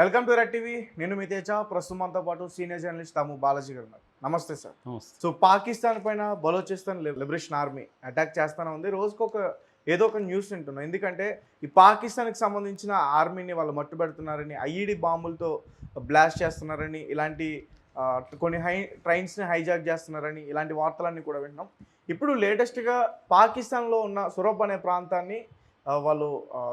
Welcome to red TV. నేను మీ తేజ ప్రస్తుతం మనతో పాటు సీనియర్ జర్నలిస్ట్ తాము బాలాజీ గారు ఉన్నారు. నమస్తే సార్. సో పాకిస్తాన్ పైన బలోచిస్తాన్ లిబరేషన్ ఆర్మీ అటాక్ చేస్తానే ఉంది. రోజుకు ఒక ఏదో ఒక న్యూస్ వింటున్నాం. ఎందుకంటే ఈ పాకిస్తాన్కి సంబంధించిన ఆర్మీని వాళ్ళు మట్టు పెడుతున్నారని ఐఈడి బాంబులతో బ్లాస్ట్ చేస్తున్నారని ఇలాంటి కొన్ని హై ట్రైన్స్ని హైజాక్ చేస్తున్నారని ఇలాంటి వార్తలన్నీ కూడా వింటున్నాం. ఇప్పుడు లేటెస్ట్గా పాకిస్తాన్లో ఉన్న సురబ్ అనే ప్రాంతాన్ని వాళ్ళు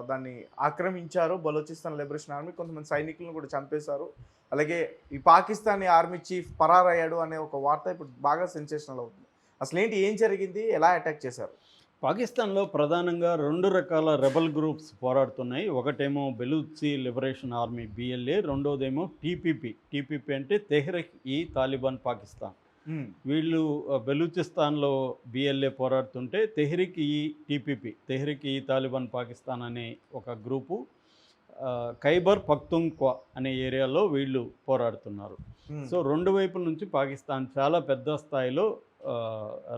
దాన్ని ఆక్రమించారు. బలోచిస్తాన్ లిబరేషన్ ఆర్మీ కొంతమంది సైనికులను కూడా చంపేశారు. అలాగే ఈ పాకిస్తానీ ఆర్మీ చీఫ్ పరారయ్యాడు అనే ఒక వార్త ఇప్పుడు బాగా సెన్సేషనల్ అవుతుంది. అసలు ఏంటి ఏం జరిగింది ఎలా అటాక్ చేశారు? పాకిస్తాన్లో ప్రధానంగా రెండు రకాల రెబల్ గ్రూప్స్ పోరాడుతున్నాయి. ఒకటేమో బెలూచి లిబరేషన్ ఆర్మీ బిఎల్ఏ రెండోదేమో టీపీపీ టీపీపీ అంటే తెహ్రక్ ఈ తాలిబాన్ పాకిస్తాన్. వీళ్ళు బెలూచిస్తాన్లో బిఎల్ఏ పోరాడుతుంటే తెహ్రిక్ ఈ టీపీపీ తెహ్రిక్ ఈ తాలిబాన్ పాకిస్తాన్ అనే ఒక గ్రూపు ఖైబర్ పఖ్తుంక్వా అనే ఏరియాలో వీళ్ళు పోరాడుతున్నారు. సో రెండు వైపుల నుంచి పాకిస్తాన్ చాలా పెద్ద స్థాయిలో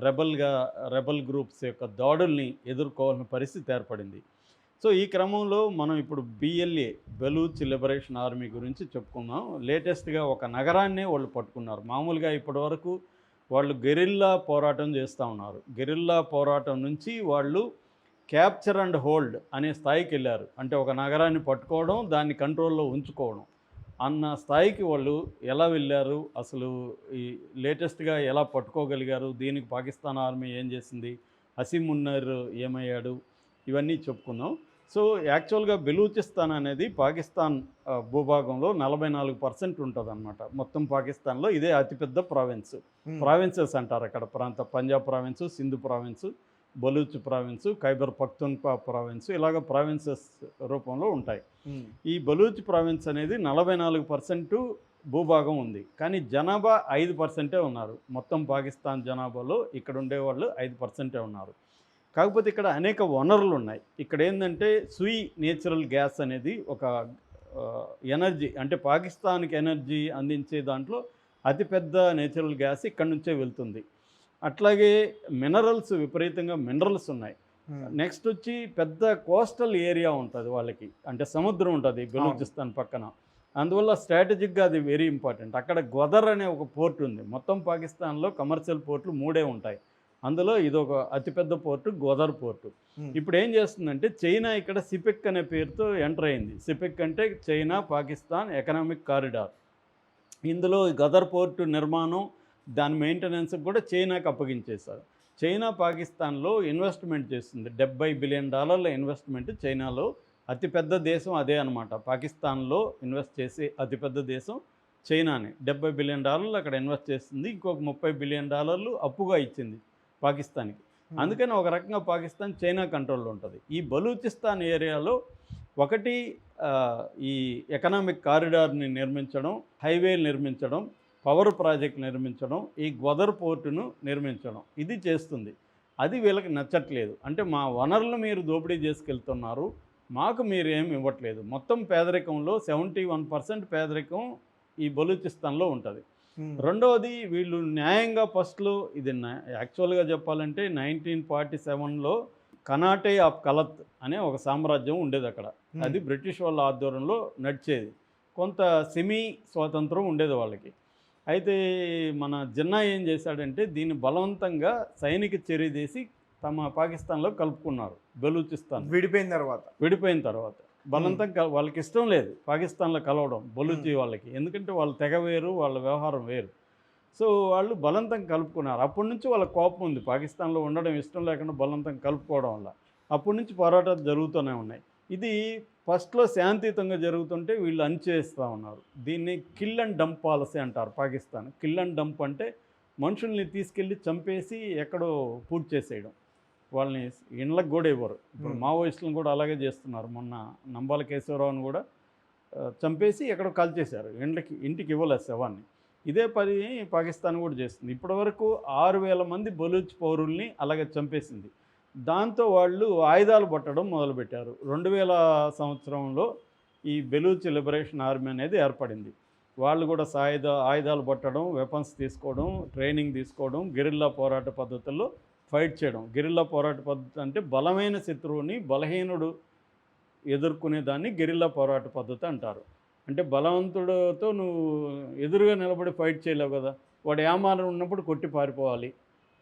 రెబల్గా రెబల్ గ్రూప్స్ యొక్క దాడుల్ని ఎదుర్కోవాల్సిన పరిస్థితి ఏర్పడింది. సో ఈ క్రమంలో మనం ఇప్పుడు బిఎల్ఏ బెలూచ్ లిబరేషన్ ఆర్మీ గురించి చెప్పుకుందాం. లేటెస్ట్గా ఒక నగరాన్నే వాళ్ళు పట్టుకున్నారు. మామూలుగా ఇప్పటివరకు వాళ్ళు గెరిల్లా పోరాటం చేస్తూ ఉన్నారు. గెరిల్లా పోరాటం నుంచి వాళ్ళు క్యాప్చర్ అండ్ హోల్డ్ అనే స్థాయికి వెళ్ళారు. అంటే ఒక నగరాన్ని పట్టుకోవడం దాన్ని కంట్రోల్లో ఉంచుకోవడం అన్న స్థాయికి వాళ్ళు ఎలా వెళ్ళారు? అసలు ఈ లేటెస్ట్గా ఎలా పట్టుకోగలిగారు? దీనికి పాకిస్తాన్ ఆర్మీ ఏం చేసింది? హసీమ్ మున్నర్ ఏమయ్యాడు? ఇవన్నీ చెప్పుకుందాం. సో యాక్చువల్గా బెలూచిస్తాన్ అనేది పాకిస్తాన్ భూభాగంలో నలభై నాలుగు పర్సెంట్ ఉంటుంది అనమాట మొత్తం పాకిస్తాన్లో ఇదే అతిపెద్ద ప్రావిన్స్. ప్రావిన్సెస్ అంటారు అక్కడ. ప్రాంత Punjab province Sindh province Baloch province Khyber Pakhtunkhwa province ఇలాగ ప్రావిన్సెస్ రూపంలో ఉంటాయి. ఈ బలూచ్ ప్రావిన్స్ అనేది నలభై నాలుగు పర్సెంట్ భూభాగం ఉంది. కానీ జనాభా ఐదు పర్సెంటే ఉన్నారు. మొత్తం పాకిస్తాన్ జనాభాలో ఇక్కడ ఉండేవాళ్ళు ఐదు పర్సెంటే ఉన్నారు. కాకపోతే ఇక్కడ అనేక వనరులు ఉన్నాయి ఇక్కడ ఏంటంటే సుయి నేచురల్ గ్యాస్ అనేది ఒక ఎనర్జీ అంటే పాకిస్తాన్కి ఎనర్జీ అందించే దాంట్లో అతిపెద్ద నేచురల్ గ్యాస్ ఇక్కడ నుంచే వెళ్తుంది. అట్లాగే మినరల్స్ విపరీతంగా మినరల్స్ ఉన్నాయి. నెక్స్ట్ వచ్చి పెద్ద కోస్టల్ ఏరియా ఉంటుంది వాళ్ళకి. అంటే సముద్రం ఉంటుంది బెలూచిస్తాన్ పక్కన. అందువల్ల స్ట్రాటజిక్గా అది వెరీ ఇంపార్టెంట్. అక్కడ గొదర్ అనే ఒక పోర్ట్ ఉంది. మొత్తం పాకిస్తాన్లో కమర్షియల్ పోర్ట్లు మూడే ఉంటాయి. అందులో ఇది ఒక అతిపెద్ద పోర్టు గోదర్ పోర్టు. ఇప్పుడు ఏం చేస్తుందంటే చైనా ఇక్కడ సిపెక్ అనే పేరుతో ఎంటర్ అయింది. సిపెక్ అంటే చైనా పాకిస్తాన్ ఎకనామిక్ కారిడార్. ఇందులో గదర్ పోర్టు నిర్మాణం దాని మెయింటెనెన్స్కి కూడా చైనాకి అప్పగించేశారు. చైనా పాకిస్తాన్లో ఇన్వెస్ట్మెంట్ చేస్తుంది. డెబ్బై బిలియన్ డాలర్ల ఇన్వెస్ట్మెంట్ చైనాలో అతిపెద్ద దేశం అదే అనమాట పాకిస్తాన్లో ఇన్వెస్ట్ చేసే అతిపెద్ద దేశం చైనానే. డెబ్బై బిలియన్ డాలర్లు అక్కడ ఇన్వెస్ట్ చేస్తుంది. ఇంకొక ముప్పై బిలియన్ డాలర్లు అప్పుగా ఇచ్చింది. పాకిస్తాన్కి. అందుకని ఒక రకంగా పాకిస్తాన్ చైనా కంట్రోల్లో ఉంటుంది. ఈ బలూచిస్తాన్ ఏరియాలో ఒకటి ఈ ఎకనామిక్ కారిడార్ని నిర్మించడం హైవేలు నిర్మించడం పవర్ ప్రాజెక్ట్ నిర్మించడం ఈ గ్వదర్ పోర్టును నిర్మించడం ఇది చేస్తుంది. అది వీళ్ళకి నచ్చట్లేదు. అంటే మా వనరులు మీరు దోపిడీ చేసుకెళ్తున్నారు మాకు మీరు ఏమి ఇవ్వట్లేదు. మొత్తం పేదరికంలో సెవెంటీ వన్ పర్సెంట్ పేదరికం ఈ బలూచిస్తాన్లో ఉంటుంది. రెండవది వీళ్ళు న్యాయంగా ఫస్ట్లో ఇది యాక్చువల్గా చెప్పాలంటే నైన్టీన్ ఫార్టీ సెవెన్లో కనాటే ఆఫ్ కలత్ అనే ఒక సామ్రాజ్యం ఉండేది అక్కడ. అది బ్రిటిష్ వాళ్ళ ఆధ్వర్యంలో నడిచేది. కొంత సెమీ స్వాతంత్రం ఉండేది వాళ్ళకి. అయితే మన జిన్నా ఏం చేశాడంటే దీన్ని బలవంతంగా సైనిక చర్య చేసి తమ పాకిస్తాన్లో కలుపుకున్నారు బెలూచిస్తాన్ విడిపోయిన తర్వాత. విడిపోయిన తర్వాత. బలవంతం కల- వాళ్ళకి ఇష్టం లేదు. పాకిస్తాన్లో కలవడం బలూచి వాళ్ళకి. ఎందుకంటే వాళ్ళ తెగ వేరు వాళ్ళ వ్యవహారం వేరు. సో వాళ్ళు బలవంతం కలుపుకున్నారు. అప్పటి నుంచి వాళ్ళ కోపం ఉంది. పాకిస్తాన్లో ఉండడం ఇష్టం లేకుండా బలవంతం కలుపుకోవడం వల్ల. అప్పటి నుంచి పోరాటాలు జరుగుతూనే ఉన్నాయి. ఇది ఫస్ట్లో శాంతియుతంగా జరుగుతుంటే వీళ్ళు అణిచేస్తూ ఉన్నారు. దీన్ని కిల్ అండ్ డంప్ పాలసీ అంటారు పాకిస్తాన్. కిల్ అండ్ డంప్ అంటే మనుషుల్ని తీసుకెళ్ళి చంపేసి ఎక్కడో పూర్తి చేసేయడం వాళ్ళని ఇండ్లకు కూడా ఇవ్వరు. ఇప్పుడు. మావోయిస్టులను కూడా అలాగే చేస్తున్నారు. మొన్న నంబాల కేశవరావుని కూడా చంపేసి ఎక్కడో కాల్చేశారు. ఇండ్లకి ఇంటికి ఇవ్వలేదు శవాన్ని. ఇదే పని పాకిస్తాన్ కూడా చేస్తుంది. ఇప్పటివరకు ఆరు వేల మంది బలూచ్ పౌరుల్ని అలాగే చంపేసింది. దాంతో వాళ్ళు ఆయుధాలు పట్టడం మొదలుపెట్టారు. రెండు వేల సంవత్సరంలో ఈ బెలూచ్ లిబరేషన్ ఆర్మీ అనేది ఏర్పడింది. వాళ్ళు కూడా సాయుధ ఆయుధాలు పట్టడం వెపన్స్ తీసుకోవడం ట్రైనింగ్ తీసుకోవడం గెరిల్లా పోరాట పద్ధతుల్లో ఫైట్ చేయడం. గెరిల్లా పోరాట పద్ధతి అంటే బలమైన శత్రువుని బలహీనుడు ఎదుర్కొనే దాన్ని గెరిల్లా పోరాట పద్ధతి అంటారు. అంటే బలవంతుడితో నువ్వు ఎదురుగా నిలబడి ఫైట్ చేయలేవు కదా. వాడు ఏమారం ఉన్నప్పుడు కొట్టి పారిపోవాలి.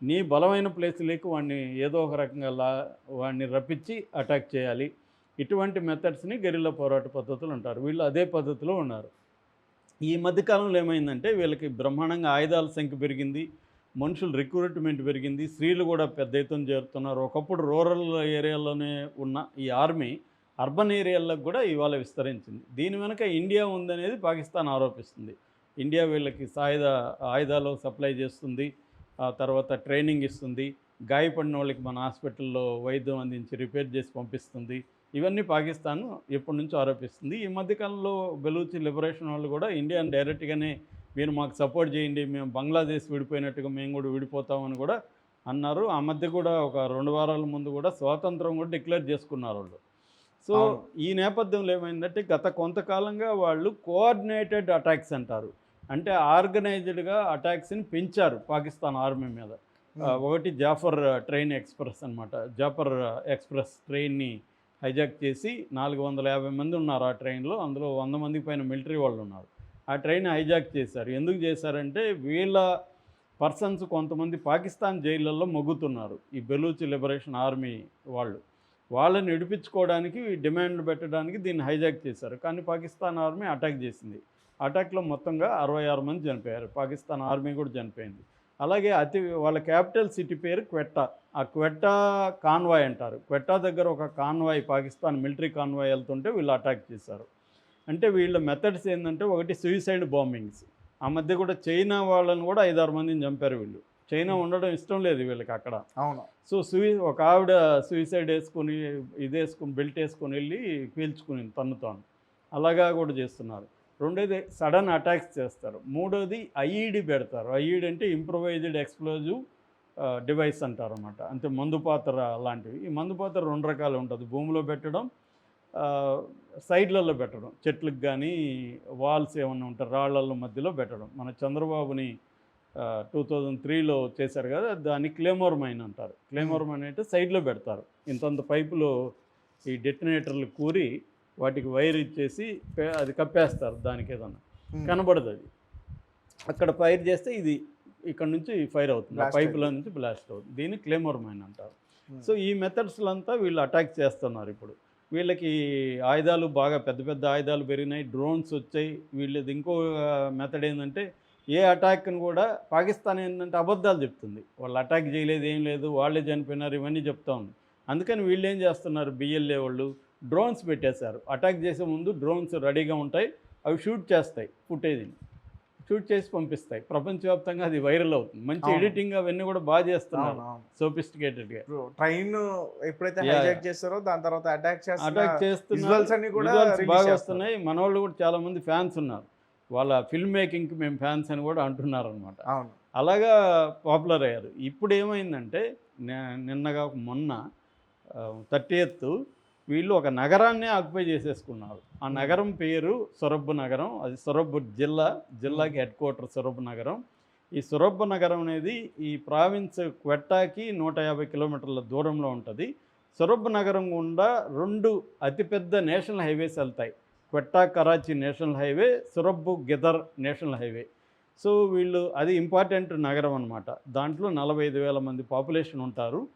నీ బలమైన ప్లేస్లోకి వాడిని ఏదో ఒక రకంగా లా వాడిని రప్పించి అటాక్ చేయాలి. ఇటువంటి మెథడ్స్ని గెరిల్లా పోరాట పద్ధతులు అంటారు. వీళ్ళు అదే పద్ధతిలో ఉన్నారు. ఈ మధ్యకాలంలో ఏమైందంటే వీళ్ళకి బ్రహ్మాండంగా ఆయుధాల సంఖ్య పెరిగింది. మనుషులు రిక్రూట్మెంట్ పెరిగింది. స్త్రీలు కూడా పెద్ద ఎత్తున చేరుతున్నారు. ఒకప్పుడు రూరల్ ఏరియాలోనే ఉన్న ఈ ఆర్మీ అర్బన్ ఏరియాలకు కూడా ఇవాళ విస్తరించింది. దీని వెనుక ఇండియా ఉందనేది పాకిస్తాన్ ఆరోపిస్తుంది. ఇండియా వీళ్ళకి సాయుధ ఆయుధాలు సప్లై చేస్తుంది. ఆ తర్వాత ట్రైనింగ్ ఇస్తుంది. గాయపడిన వాళ్ళకి మన హాస్పిటల్లో వైద్యం అందించి రిపేర్ చేసి పంపిస్తుంది. ఇవన్నీ పాకిస్తాన్ ఎప్పటి నుంచో ఆరోపిస్తుంది. ఈ మధ్యకాలంలో బెలూచి లిబరేషన్ వాళ్ళు కూడా ఇండియాని డైరెక్ట్గానే మీరు మాకు సపోర్ట్ చేయండి మేము బంగ్లాదేశ్ విడిపోయినట్టుగా మేము కూడా విడిపోతామని కూడా అన్నారు. ఆ మధ్య కూడా ఒక రెండు వారాల ముందు కూడా స్వాతంత్రం కూడా డిక్లేర్ చేసుకున్నారు వాళ్ళు. సో. ఈ నేపథ్యంలో ఏమైందంటే గత కొంతకాలంగా వాళ్ళు కోఆర్డినేటెడ్ అటాక్స్ అంటారు. అంటే ఆర్గనైజ్డ్గా అటాక్స్ని పెంచారు పాకిస్తాన్ ఆర్మీ మీద. ఒకటి జాఫర్ ట్రైన్ ఎక్స్ప్రెస్ అనమాట జాఫర్ ఎక్స్ప్రెస్ ట్రైన్ని హైజాక్ చేసి నాలుగు వందల యాభై మంది ఉన్నారు ఆ ట్రైన్లో. అందులో వంద మందికి పైన మిలిటరీ వాళ్ళు ఉన్నారు. ఆ ట్రైన్ హైజాక్ చేశారు. ఎందుకు చేశారంటే వీళ్ళ పర్సన్స్ కొంతమంది పాకిస్తాన్ జైళ్ళల్లో మొగ్గుతున్నారు. ఈ బెలూచి లిబరేషన్ ఆర్మీ వాళ్ళు. వాళ్ళని విడిపించుకోవడానికి డిమాండ్ పెట్టడానికి దీన్ని హైజాక్ చేశారు. కానీ పాకిస్తాన్ ఆర్మీ అటాక్ చేసింది. అటాక్లో మొత్తంగా అరవై ఆరు మంది చనిపోయారు. పాకిస్తాన్ ఆర్మీ కూడా చనిపోయింది. అలాగే అతి వాళ్ళ క్యాపిటల్ సిటీ పేరు క్వెట్టా. ఆ క్వెట్టా కాన్వాయ్ అంటారు. క్వెట్టా దగ్గర ఒక కాన్వాయ్ పాకిస్తాన్ మిలిటరీ కాన్వాయ్ వెళ్తుంటే వీళ్ళు అటాక్ చేశారు. అంటే వీళ్ళ మెథడ్స్ ఏంటంటే ఒకటి సూయిసైడ్ బాంబింగ్స్ ఆ మధ్య కూడా చైనా వాళ్ళని కూడా ఐదారు మందిని చంపారు వీళ్ళు. చైనా ఉండడం ఇష్టం లేదు వీళ్ళకి అక్కడ. అవును. సో సూయి ఒక ఆవిడ సూయిసైడ్ వేసుకొని ఇది వేసుకొని బెల్ట్ వేసుకొని వెళ్ళి పీల్చుకుని తను తాను. అలాగా కూడా చేస్తున్నారు. రెండోది సడన్ అటాక్స్ చేస్తారు. మూడోది ఐఈడి పెడతారు. ఐఈడి అంటే ఇంప్రొవైజ్డ్ ఎక్స్ప్లోజివ్ డివైస్ అంటారు అనమాట అంటే మందు పాత్ర లాంటివి. ఈ మందు పాత్ర రెండు రకాలు ఉంటుంది. భూమిలో పెట్టడం సైడ్లలో పెట్టడం. చెట్లకు కానీ వాల్స్ ఏమన్నా ఉంటాయి రాళ్ళల్లో మధ్యలో పెట్టడం. మన చంద్రబాబుని టూ థౌజండ్ త్రీలో చేశారు కదా దాన్ని క్లేమోర్ మైన్ అంటారు. క్లేమోర్ మైన్ అంటే సైడ్లో పెడతారు. ఇంతంత పైపులో ఈ డెటినేటర్లు కూరి వాటికి వైర్ ఇచ్చేసి అది కప్పేస్తారు దానికి ఏదన్నా. కనబడదు అది. అక్కడ ఫైర్ చేస్తే ఇది ఇక్కడ నుంచి ఫైర్ అవుతుంది. ఆ Blast పైపులో నుంచి బ్లాస్ట్ అవుతుంది. దీన్ని క్లేమోర్ మైన్ అంటారు. సో ఈ మెథడ్స్లో అంతా వీళ్ళు అటాక్ చేస్తున్నారు ఇప్పుడు. వీళ్ళకి ఆయుధాలు బాగా పెద్ద పెద్ద ఆయుధాలు పెరిగినాయి డ్రోన్స్ వచ్చాయి. వీళ్ళది ఇంకో మెథడ్ ఏంటంటే ఏ అటాక్ను కూడా పాకిస్తాన్ ఏంటంటే అబద్ధాలు చెప్తుంది. వాళ్ళు అటాక్ చేయలేదు ఏం లేదు వాళ్ళే చనిపోయినారు ఇవన్నీ చెప్తా ఉంది. అందుకని వీళ్ళు ఏం చేస్తున్నారు? బిఎల్ఏ వాళ్ళు డ్రోన్స్ పెట్టేశారు. అటాక్ చేసే ముందు డ్రోన్స్ రెడీగా ఉంటాయి అవి షూట్ చేస్తాయి ఫుటేజ్ని షూట్ చేసి పంపిస్తాయి. ప్రపంచవ్యాప్తంగా అది వైరల్ అవుతుంది. మంచి. ఎడిటింగ్ అవన్నీ కూడా బాగా చేస్తున్నారు. అవును. సోఫిస్టికేటెడ్గా ట్రైన్ ఎప్పుడైతే హైజాక్. చేస్తారో దాని తర్వాత అటాక్ అటాక్ చేస్తున్నారు బాగా. వస్తున్నాయి. మన వాళ్ళు కూడా చాలా మంది ఫ్యాన్స్ ఉన్నారు. వాళ్ళ ఫిల్మ్ మేకింగ్కి మేము ఫ్యాన్స్ అని కూడా అంటున్నారు అనమాట అలాగా పాపులర్ అయ్యారు. ఇప్పుడు ఏమైందంటే నిన్నగా మొన్న థర్టీ ఎత్ వీళ్ళు ఒక నగరాన్ని ఆక్యుపై చేసేసుకున్నారు. ఆ నగరం పేరు సొరబ్బు నగరం. అది సొరబ్బు జిల్లా జిల్లాకి హెడ్ క్వార్టర్ సొరబ్బు నగరం. ఈ సొరబ్బు నగరం అనేది ఈ ప్రావిన్స్ క్వెట్టాకి నూట యాభై కిలోమీటర్ల దూరంలో ఉంటుంది. సొరబ్బు నగరం గుండా రెండు అతిపెద్ద నేషనల్ హైవేస్ వెళ్తాయి. Quetta Karachi national highway Surab Gidar national highway. So వీళ్ళు అది ఇంపార్టెంట్ నగరం అనమాట దాంట్లో నలభై ఐదు వేల మంది పాపులేషన్ ఉంటారు.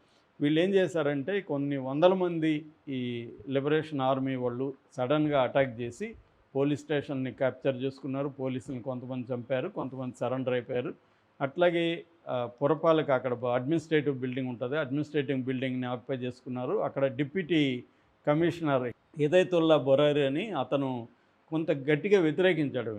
వీళ్ళు ఏం చేశారంటే కొన్ని వందల మంది ఈ లిబరేషన్ ఆర్మీ వాళ్ళు సడన్గా అటాక్ చేసి పోలీస్ స్టేషన్ని క్యాప్చర్ చేసుకున్నారు. పోలీసులను కొంతమంది చంపారు కొంతమంది సరెండర్ అయిపోయారు. అట్లాగే పురపాలక అక్కడ అడ్మినిస్ట్రేటివ్ బిల్డింగ్ ఉంటుంది. అడ్మినిస్ట్రేటివ్ బిల్డింగ్ని ఆక్యుపై చేసుకున్నారు. అక్కడ డిప్యూటీ కమిషనర్ ఇదైతుల్లా బొరారి అని అతను కొంత గట్టిగా వ్యతిరేకించాడు.